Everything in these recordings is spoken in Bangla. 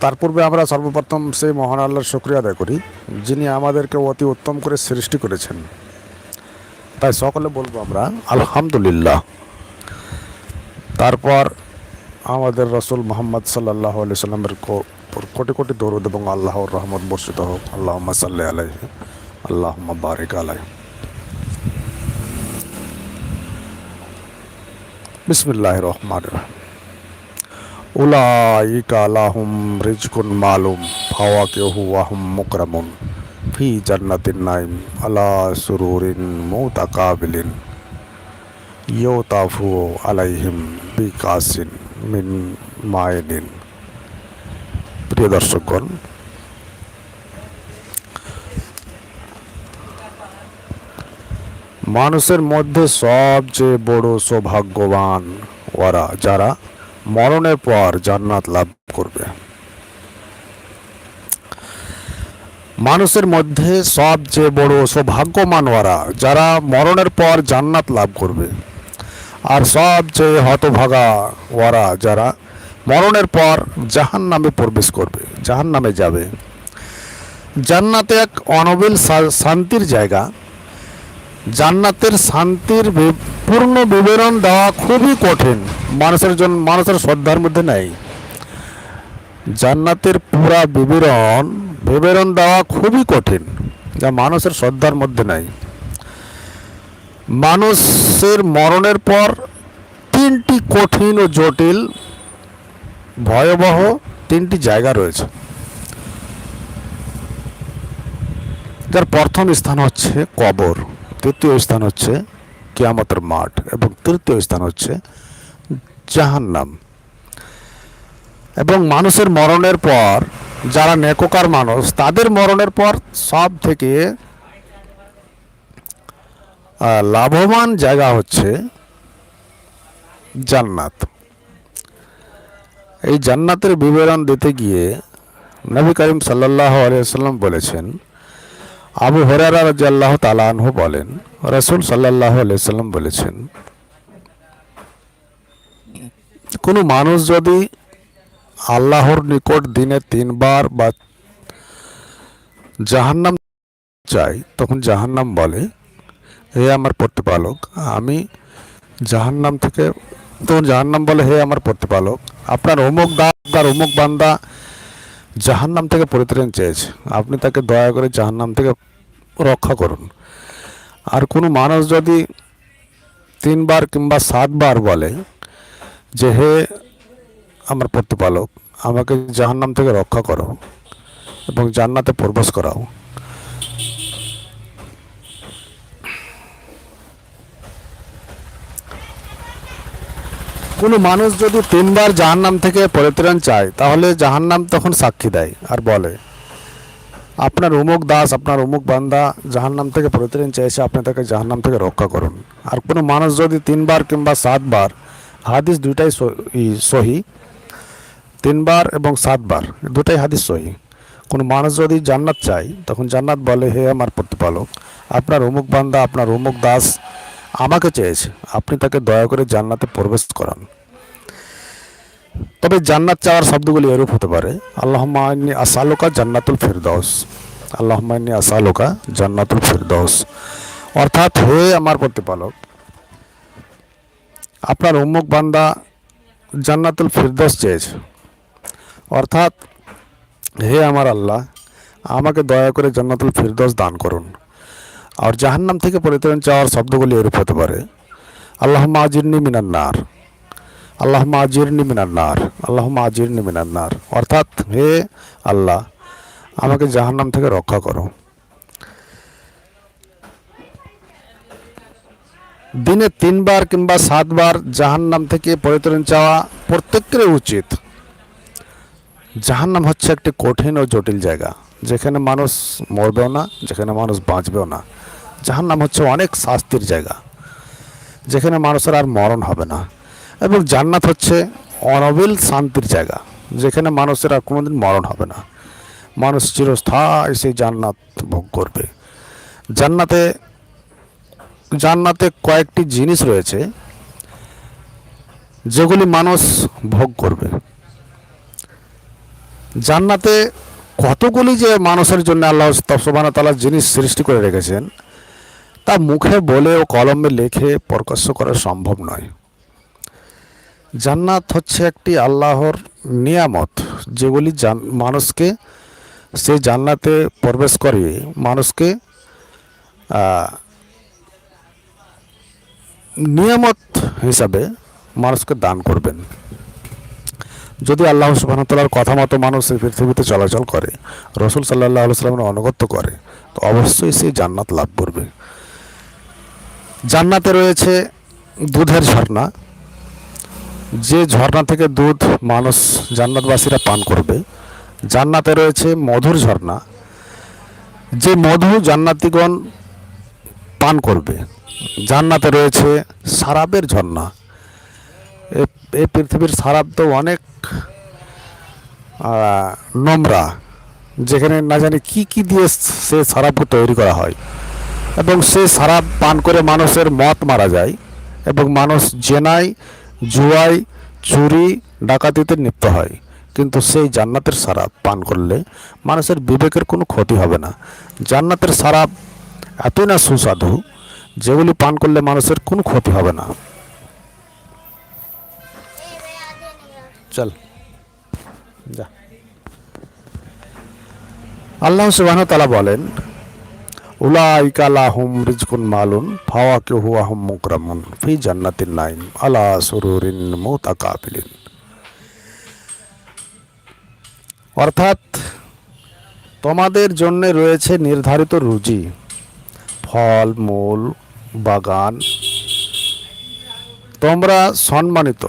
তার পূর্বে আমরা সর্বপ্রথম সেই মহান আল্লাহর শুক্রিয়া আদায় করি, যিনি আমাদেরকে অতি উত্তম করে সৃষ্টি করেছেন। তাই সকলে বলব আমরা, আলহামদুলিল্লাহ। তারপর আমাদের রসুল মোহাম্মদ সাল্লাহ আলি সাল্লামের কোটি কোটি দরুদ এবং আল্লাহর রহমত বর্ষিত হোক। আল্লাহ সাল্লাহ আলাই আল্লাহ বারিক আলাই বিসমিল্লাহ রহমান রহিম। উলাইকা লাহুম রিজকুন মালুম ফাওয়াকিহু ওয়া হুম মুকরামুন। ফি জান্নাতিন নাইম, আলা সুরুরিন মুতাকাবিলিন। ইউতাফু আলাইহিম বিকাসিন মিন মাইনিন। প্রিয় দর্শকগণ, মানুষের মধ্যে সবচেয়ে বড় সৌভাগ্যবান ওরা যারা? মরণের পর জান্নাত লাভ করবে। মানুষের মধ্যে সবচেয়ে বড় সৌভাগ্যমান ওরা যারা মরণের পর জান্নাত লাভ করবে। আর সবচেয়ে হতভাগা ওরা যারা মরণের পর জাহান নামে প্রবেশ করবে জাহান নামে যাবে। জান্নাতে এক অনবিল শান্তির জায়গা জান্নাতের শান্তির পূর্ণ বিবরণ দেওয়া খুবই কঠিন। মানুষের জন্য মানুষের শ্রদ্ধার মধ্যে নেই। জান্নাতের পুরা বিবরণ বিবরণ দেওয়া খুবই কঠিন, যা মানুষের শ্রদ্ধার মধ্যে নাই। মানুষের মরণের পর তিনটি কঠিন ও জটিল, ভয়াবহ তিনটি জায়গা রয়েছে। যার প্রথম স্থান হচ্ছে কবর। দ্বিতীয় স্থান হচ্ছে কিয়ামতের মাঠ এবং তৃতীয় স্থান হচ্ছে জাহান্নাম। এবং মানুষের মরণের পর, যারা নেককার মানুষ, তাদের মরণের পর সব থেকে লাভবান জায়গা হচ্ছে জান্নাত। এই জান্নাতের বিবরণ দিতে গিয়ে নবী করিম সাল্লাহ আলিয়াল্লাম বলেছেন আবু হরারা রাজি আল্লাহ তালানহু বলেন, রসুল সাল্লাহ আলিয়াল্লাম বলেছেন, কোনো মানুষ যদি আল্লাহর নিকট দিনে তিনবার বা জাহান্নাম চায়, তখন জাহান্নাম বলে, হে আমার প্রতিপালক, আমি জাহান্নাম থেকে তখন জাহান্নাম বলে, হে আমার প্রতিপালক, আপনার অমুক দা আপনার অমুক বান্দা জাহান্নাম থেকে পরিত্রাণ চেয়েছে। আপনি তাকে দয়া করে জাহান্নাম থেকে রক্ষা করুন। আর কোনো মানুষ যদি তিনবার কিংবা সাতবার বলে যে, হে আমার প্রতিপালক, আমাকে জাহান্নাম থেকে রক্ষা করো এবং জান্নাতে প্রবেশ করাও। কোনো মানুষ যদি তিনবার জাহান্নাম থেকে পরিত্রাণ চায়, তাহলে জাহান্নাম তখন সাক্ষী দেয় আর বলে, আপনার অমুক দাস, আপনার অমুক বান্দা জাহান্নাম থেকে পরিত্রাণ চাইছে, আপনি তাকে জাহান্নাম থেকে রক্ষা করুন। আর কোনো মানুষ যদি তিনবার কিংবা সাতবার, হাদিস দুইটাই সহি তিনবার এবং সাতবার, দুটাই হাদিস সহি। কোনো মানুষ যদি জান্নাত চায়, তখন জান্নাত বলে, হে আমার প্রতিপালক, আপনার অমুক বান্দা, আপনার অমুক দাস আমাকে চেয়েছে, আপনি তাকে দয়া করে জান্নাতে প্রবেশ করান। তবে জান্নাত চাওয়ার শব্দগুলি এরূপ হতে পারে আল্লাহ মাইনি আসালোকা জান্নাতুল ফিরদৌস আল্লাহ মাইনি আসালোকা জান্নাতুল ফিরদৌস অর্থাৎ হে আমার প্রতিপালক, আপনার উম্মুক বান্দা জান্নাতুল ফিরদৌস চেয়েছে। অর্থাৎ হে আমার আল্লাহ, আমাকে দয়া করে জান্নাতুল ফিরদৌস দান করুন। আর জাহান্নাম থেকে পরিত্রাণ চাওয়ার শব্দগুলি এরূপ হতে পারে। আল্লাহ আজিরনি মিনান্নার আল্লাহ আজিরনি মিনান্নার আল্লাহ আজিরনি মিনান্নার অর্থাৎ হে আল্লাহ, আমাকে জাহান্নাম থেকে রক্ষা করো। দিনে তিনবার কিংবা সাতবার জাহান্নাম থেকে পরিত্রাণ চাওয়া প্রত্যেকের উচিত। জাহান্নাম হচ্ছে একটি কঠিন ও জটিল জায়গা, যেখানে মানুষ মরবেও না, যেখানে মানুষ বাঁচবেও না। জাহান্নাম হচ্ছে অনেক শাস্তির জায়গা, যেখানে মানুষের আর মরণ হবে না। এবং জান্নাত হচ্ছে অনবিল শান্তির জায়গা, যেখানে মানুষের আর কোনোদিন মরণ হবে না। মানুষ চিরস্থায়ী সেই জান্নাত ভোগ করবে। জান্নাতে জান্নাতে কয়েকটি জিনিস রয়েছে, যেগুলি মানুষ ভোগ করবে। জান্নাতে কতগুলি যে মানুষের জন্য আল্লাহ সুবহানাহু তালা জিনিস সৃষ্টি করে রেখেছেন তা মুখে বলে ও কলমে লেখে প্রকাশ্য করা সম্ভব নয়। জান্নাত হচ্ছে একটি আল্লাহর নিয়ামত। যেগুলি মানুষকে সেই জান্নাতে প্রবেশ করে। মানুষকে নিয়ামত হিসাবে মানুষকে দান করবেন। যদি আল্লাহ সুবাহতাল্লার কথা মতো মানুষ এই পৃথিবীতে চলাচল করে, রসুল সাল্লাহ আলু সাল্লামের অনুগত্য করে, তো অবশ্যই সে জান্নাত লাভ করবে। জান্নাতে রয়েছে দুধের ঝর্ণা। যে ঝর্ণা থেকে দুধ মানুষ জান্নাতবাসীরা পান করবে, জান্নাতে রয়েছে মধুর ঝর্ণা। যে মধু জান্নাতিগণ পান করবে, জান্নাতে রয়েছে সারাবের ঝর্ণা। এই পৃথিবীর সারাব তো অনেক নোংরা। যেখানে না জানি কি কি দিয়ে সে সারাবকে তৈরি করা হয়। এবং সে সারাব পান করে মানুষের মত মারা যায় এবং মানুষ জেনায় জুয়ায় চুরি, ডাকাতিতে লিপ্ত হয়। কিন্তু সেই জান্নাতের সারাব পান করলে মানুষের বিবেকের কোনো ক্ষতি হবে না। জান্নাতের সারাব এতই না সুস্বাদু, যেগুলি পান করলে মানুষের কোনো ক্ষতি হবে না। চল। যা। আল্লাহ সুবাহ তালা বলেন উলাইকা লাহুম রিজকুন মালুন, ফাওয়াকে হুয়া হুম মুকরামুন, ফি জান্নাতিন নাইম আলা সুরুরিন মুতাকাবিলিন। অর্থাৎ তোমাদের জন্য রয়েছে নির্ধারিত রুজি, ফল, মূল, বাগান। তোমরা সম্মানিত।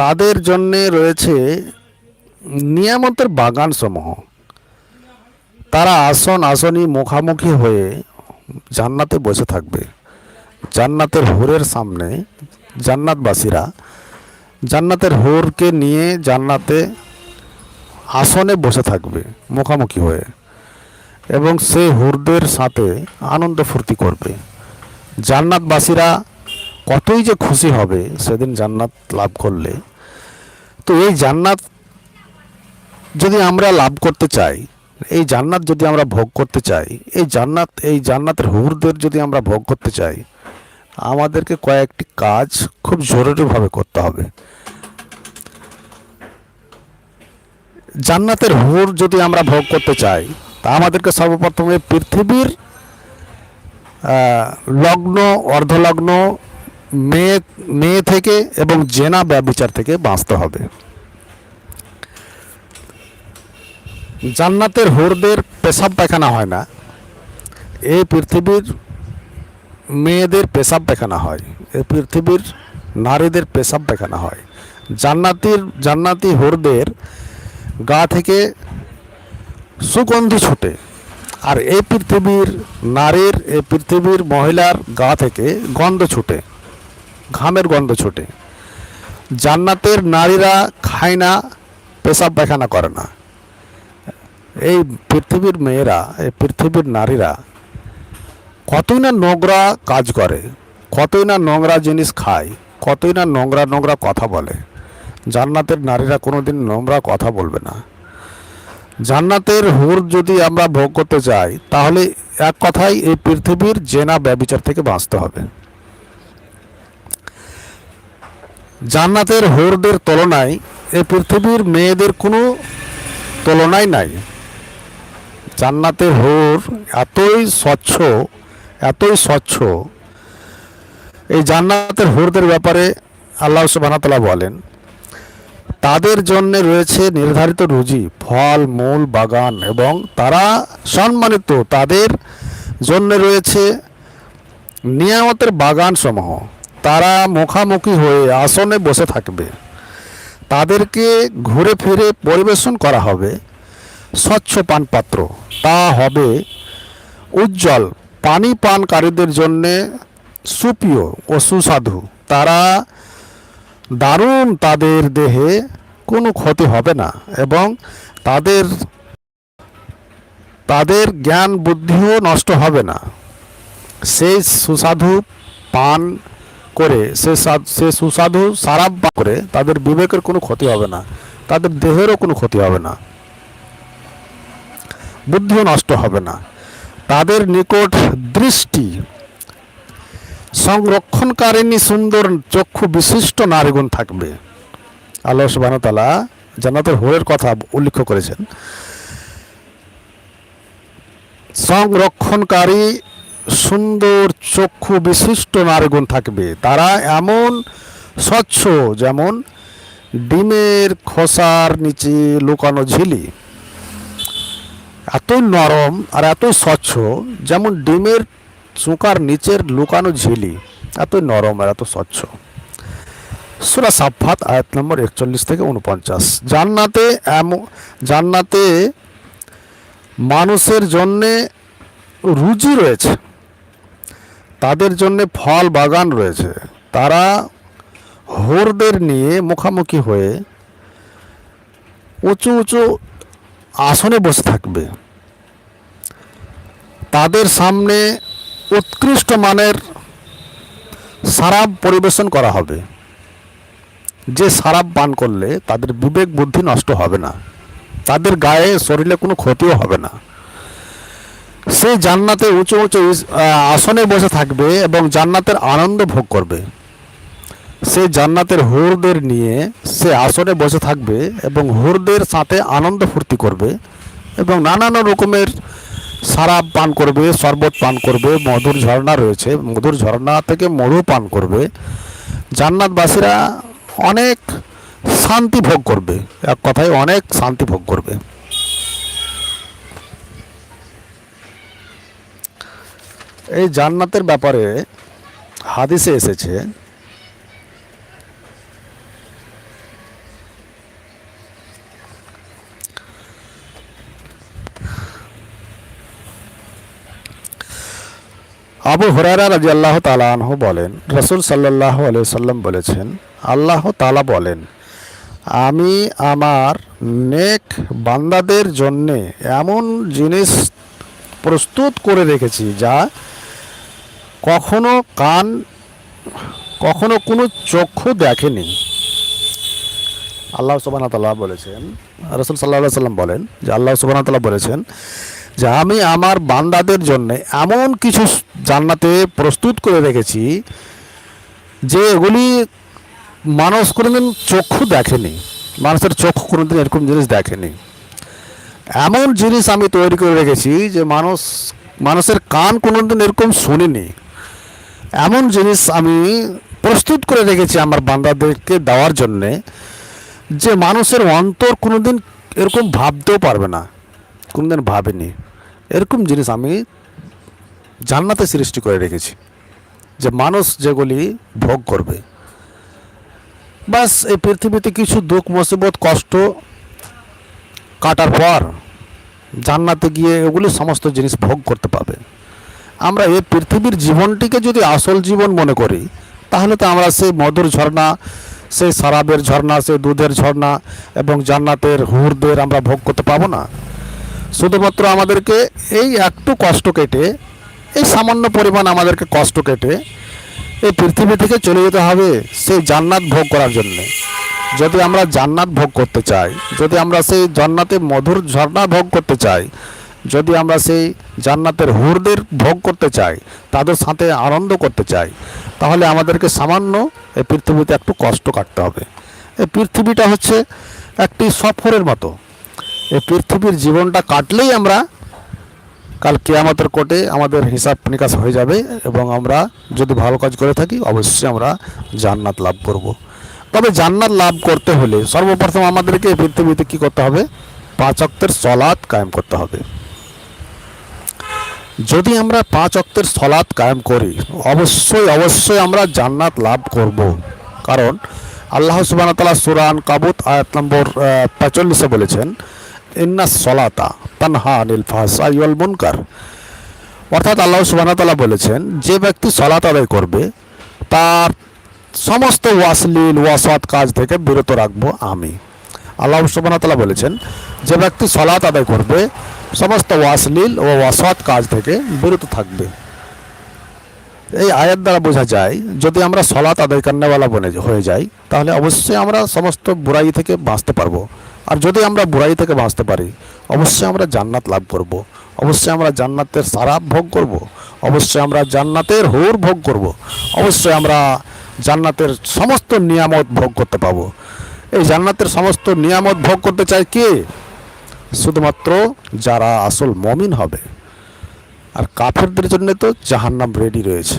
তাদের জন্যে রয়েছে নিয়ামতের বাগান সমূহ তারা আসন আসনই মুখামুখি হয়ে জান্নাতে বসে থাকবে। জান্নাতের হুরের সামনে জান্নাতবাসীরা, জান্নাতের হুরকে নিয়ে জান্নাতে আসনে বসে থাকবে মুখামুখি হয়ে এবং সে হুরদের সাথে আনন্দ ফুর্তি করবে। জান্নাতবাসীরা কতই যে খুশি হবে সেদিন জান্নাত লাভ করলে। তো এই জান্নাত যদি আমরা লাভ করতে চাই এই জান্নাত যদি আমরা ভোগ করতে চাই, এই জান্নাত, এই জান্নাতের হুরদের যদি আমরা ভোগ করতে চাই, আমাদেরকে কয়েকটি কাজ খুব জরুরিভাবে করতে হবে। জান্নাতের হুর যদি আমরা ভোগ করতে চাই, তা আমাদেরকে সর্বপ্রথমে পৃথিবীর লগ্ন, অর্ধলগ্ন মেয়ে মেয়ে থেকে এবং জেনা ব্যবচার থেকে বাঁচতে হবে। জান্নাতের হুরদের পেশাব পায়খানা হয় না। এই পৃথিবীর মেয়েদের পেশাব পায়খানা হয়। এই পৃথিবীর নারীদের পেশাব পায়খানা হয়। জান্নাতির, জান্নাতি হুরদের গা থেকে সুগন্ধি ছুটে। আর এই পৃথিবীর নারীর, এই পৃথিবীর মহিলার গা থেকে গন্ধ ছুটে। ঘামের গন্ধ ছুটে। জান্নাতের নারীরা খায় না, পেশাব পায়খানা করে না। এই পৃথিবীর মেয়েরা, এই পৃথিবীর নারীরা কতই না নোংরা কাজ করে, কতই না নোংরা জিনিস খায়, কতই না নোংরা নোংরা কথা বলে। জান্নাতের নারীরা কোনো দিন নোংরা কথা বলবে না। জান্নাতের হুর যদি আমরা ভোগ করতে চাই তাহলে এক কথাই এই পৃথিবীর জেনা ব্যবিচার থেকে বাঁচতে হবে। জান্নাতের হুরদের তুলনায় এই পৃথিবীর মেয়েদের কোনো তুলনাই নাই। জান্নাতের হুর এতই স্বচ্ছ এতই স্বচ্ছ। এই জান্নাতের হুরদের ব্যাপারে আল্লাহ সুবাহতাল্লাহ বলেন, তাদের জন্য রয়েছে নির্ধারিত রুজি, ফল, মূল, বাগান এবং তারা সম্মানিত। তাদের জন্য রয়েছে নিয়ামতের বাগান সমূহ তারা মুখামুখি হয়ে আসনে বসে থাকবে। তাদেরকে ঘুরে ফিরে পরিবেশন করা হবে। স্বচ্ছ পানপাত্র। তা হবে উজ্জ্বল পানি পানকারীদের জন্যে সুপ্রিয় ও সুস্বাদু। তারা দারুণ তাদের দেহে কোনো ক্ষতি হবে না এবং তাদের তাদের জ্ঞান বুদ্ধিও নষ্ট হবে না। সেই সুস্বাদু পান করে, সে সা- সুস্বাদু সারাপ করে তাদের বিবেকের কোনো ক্ষতি হবে না, তাদের দেহেরও কোনো ক্ষতি হবে না। বুদ্ধিও নষ্ট হবে না। তাদের নিকট দৃষ্টি। সংরক্ষণকারিণী সুন্দর চক্ষু বিশিষ্ট নারীগুণ থাকবে। আল্লাহ সুবাহতালা জান্নাতের হোরের কথা উল্লেখ করেছেন। সংরক্ষণকারী সুন্দর চক্ষু বিশিষ্ট নারীগুণ থাকবে। তারা এমন স্বচ্ছ, যেমন ডিমের খোসার নিচে লুকানো ঝিলি। এতই নরম আর এতই স্বচ্ছ, যেমন ডিমের চোঁকার নিচের লুকানো ঝিলি এতই নরম আর এত স্বচ্ছ। সুরা সাফাত আয়াত নম্বর একচল্লিশ থেকে উনপঞ্চাশ জান্নাতে জান্নাতে মানুষের জন্যে রুজি রয়েছে, তাদের জন্যে ফল বাগান রয়েছে। তারা হোরদের নিয়ে মুখামুখি হয়ে উঁচু উঁচু আসনে বসে থাকবে। তাদের সামনে উৎকৃষ্ট মানের সারাপ পরিবেশন করা হবে। যে সারাপ পান করলে তাদের বিবেক বুদ্ধি নষ্ট হবে না। তাদের গায়ে শরীরে কোনো ক্ষতিও হবে না। সে জান্নাতে উঁচু উঁচু আসনে বসে থাকবে এবং জান্নাতের আনন্দ ভোগ করবে। সে জান্নাতের হুরদের নিয়ে সে আসনে বসে থাকবে এবং হুরদের সাথে আনন্দ ফুর্তি করবে এবং নানান রকমের সারাপ পান করবে, শরবত পান করবে, মধুর ঝর্ণা রয়েছে। মধুর ঝর্ণা থেকে মধু পান করবে। জান্নাতবাসীরা অনেক শান্তি ভোগ করবে। এক কথায় অনেক শান্তি ভোগ করবে। এই জান্নাতের ব্যাপারে হাদিসে এসেছে আবু হরারা রাজি আল্লাহ তালাহ বলেন, রসুল সাল্লাহ সাল্লাম বলেছেন, আল্লাহ তালা বলেন, আমি আমার নেক বান্দাদের জন্যে এমন জিনিস প্রস্তুত করে রেখেছি যা কখনো কান, কখনো কোনো চক্ষু দেখেনি। আল্লাহ সুবাহ তাল্লাহ বলেছেন, রসুল সাল্লাহ সাল্লাম বলেন যে আল্লাহ সুবাহ তাল্লাহ বলেছেন যে আমি আমার বান্দাদের জন্য এমন কিছু জান্নাতে প্রস্তুত করে রেখেছি যে এগুলি মানুষ কোনোদিন চক্ষু দেখেনি, মানুষের চক্ষু কোনোদিন এরকম জিনিস দেখেনি। এমন জিনিস আমি তৈরি করে রেখেছি যে মানুষ, মানুষের কান কোনোদিন এরকম শুনিনি। এমন জিনিস আমি প্রস্তুত করে রেখেছি আমার বান্দাদেরকে দেওয়ার জন্যে যে মানুষের অন্তর কোনোদিন এরকম ভাবতেও পারবে না, কোনোদিন ভাবেনি। এরকম জিনিস আমি জান্নাতে সৃষ্টি করে রেখেছি, যে মানুষ যেগুলি ভোগ করবে। বাস এই পৃথিবীতে কিছু দুঃখ, মুসিবত, কষ্ট কাটার পর জান্নাতে গিয়ে এগুলি সমস্ত জিনিস ভোগ করতে পাবে। আমরা এই পৃথিবীর জীবনটিকে যদি আসল জীবন মনে করি, তাহলে তো আমরা সেই মধুর ঝর্ণা, সেই শরাবের ঝর্ণা, সেই দুধের ঝর্ণা এবং জান্নাতের হুরদের আমরা ভোগ করতে পাবো না। শুধুমাত্র আমাদেরকে এই একটু কষ্ট কেটে, এই সামান্য পরিমাণ আমাদেরকে কষ্ট কেটে এই পৃথিবী থেকে চলে যেতে হবে সেই জান্নাত ভোগ করার জন্যে। যদি আমরা জান্নাত ভোগ করতে চাই, যদি আমরা সেই জান্নাতে মধুর ঝর্ণা ভোগ করতে চাই, যদি আমরা সেই জান্নাতের হুরদের ভোগ করতে চাই, তাদের সাথে আনন্দ করতে চাই, তাহলে আমাদেরকে সামান্য এই পৃথিবীতে একটু কষ্ট কাটতে হবে। এই পৃথিবীটা হচ্ছে একটি সফরের মতো। এই পৃথিবীর জীবনটা কাটলেই আমরা কাল কেয়ামতের কোর্টে আমাদের হিসাব নিকাশ হয়ে যাবে এবং আমরা যদি ভালো কাজ করে থাকি, অবশ্যই আমরা জান্নাত লাভ করব। তবে জান্নাত লাভ করতে হলে সর্বপ্রথম আমাদেরকে এই পৃথিবীতে কী করতে হবে? পাঁচ অক্তের সলাৎ কায়েম করতে হবে। যদি আমরা পাঁচ অক্তের সলাৎ কায়েম করি, অবশ্যই অবশ্যই আমরা জান্নাত লাভ করব। কারণ আল্লাহ সুবাহ তালা সুরান কাবুত আয়াত নম্বর পঁয়চল্লিশে বলেছেন ইন্না সলাতা তানহা আনিল ফাহসাইল মুনকার। অর্থাৎ আল্লাহ সুবাহ তালা বলেছেন, যে ব্যক্তি সলাত আদায় করবে, তার সমস্ত ওয়াসলিল, ওয়াসাত কাজ থেকে বিরত রাখব আমি। আল্লাহ সুবাহ বলেছেন, যে ব্যক্তি সলাত আদায় করবে, সমস্ত ওয়াসলিল ও ওয়াসাত কাজ থেকে বিরত থাকবে। এই আয়াত দ্বারা বোঝা যায়, যদি আমরা সলাত আদায় কান্নাওয়ালা বনে হয়ে যাই, তাহলে অবশ্যই আমরা সমস্ত বুড়াই থেকে বাঁচতে পারব। আর যদি আমরা বুড়াই থেকে বাঁচতে পারি, অবশ্যই আমরা জান্নাত লাভ করব। অবশ্যই আমরা জান্নাতের সারাপ ভোগ করব। অবশ্যই আমরা জান্নাতের হুর ভোগ করব। অবশ্যই আমরা জান্নাতের সমস্ত নিয়ামত ভোগ করতে পাবো এই জান্নাতের সমস্ত নিয়ামত ভোগ করতে চায় কে শুধুমাত্র যারা আসল মমিন হবে আর কাফেরদের জন্য তো জাহান্নাম রেডি রয়েছে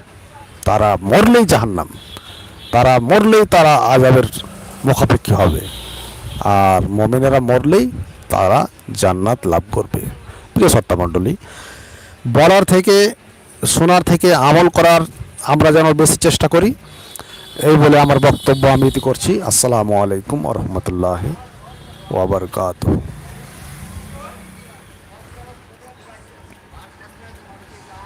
তারা মরলেই জাহান্নাম তারা মরলেই তারা আজাবের মুখাপেক্ষি হবে আর মমিনেরা মরলেই তারা জান্নাত লাভ করবে। প্রিয় সত্তামণ্ডলী বলার থেকে, শোনার থেকে আমল করার আমরা যেন বেশি চেষ্টা করি, এই বলে আমার বক্তব্য আমি করছি। আসসালামু আলাইকুম রহমতুল্লাহ ওয়াবারকাতুহ